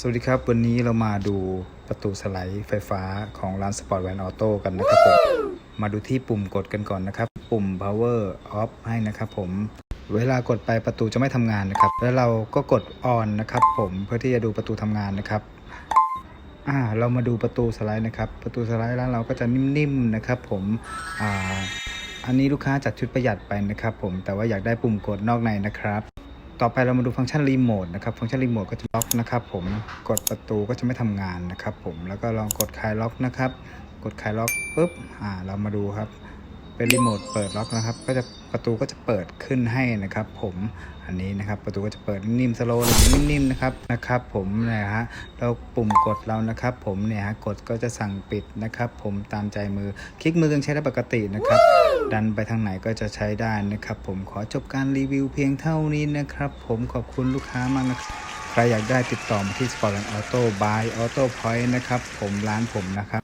สวัสดีครับ วันนี้เรามาดูประตูสไลด์ไฟฟ้าของร้านสปอร์ตแวนออโต้กันนะครับผมมาดูที่ปุ่มกดกันก่อนนะครับ ปุ่ม power off ให้นะครับผมเวลากดไปประตูจะไม่ทำงานนะครับ แล้วเราก็กด on นะครับผมเพื่อที่จะดูประตูทำงานนะครับอ่าเรามาดูประตูสไลด์นะครับ ประตูสไลด์ร้านเราก็จะนิ่มๆนะครับผมอ่าอันนี้ลูกค้าจัดชุดประหยัดไปนะครับผมแต่ว่าอยากได้ปุ่มกดนอกในนะครับ ต่อไปเรามาดูฟังก์ชันรีโมทนะครับ ฟังก์ชันรีโมทก็จะล็อกนะครับผม กดประตูก็จะไม่ทำงานนะครับผม แล้วก็ลองกดคลายล็อกนะครับ กดคลายล็อกปุ๊บ อ่า เรามาดูครับ เป็นรีโมทเปิดล็อกนะครับ ก็จะประตูก็จะเปิดขึ้นให้นะครับ ผมอันนี้นะครับประตูก็จะเปิดนิ่มสโลว์หลังนิ่มๆนะครับนะครับ ผมนะฮะเราปุ่มกดเรานะครับ ผมเนี่ยฮะกดก็จะสั่งปิดนะครับ ผมตามใจมือคลิกมือยังใช้ได้ปกตินะครับ ดันไปทางไหนก็จะใช้ได้นะครับ ผมขอจบการรีวิวเพียงเท่านี้นะครับ ผมขอบคุณลูกค้ามากนะครับใครอยากได้ติดต่อมาที่ Sport Auto by Auto Point นะครับ ผมร้านผมนะครับ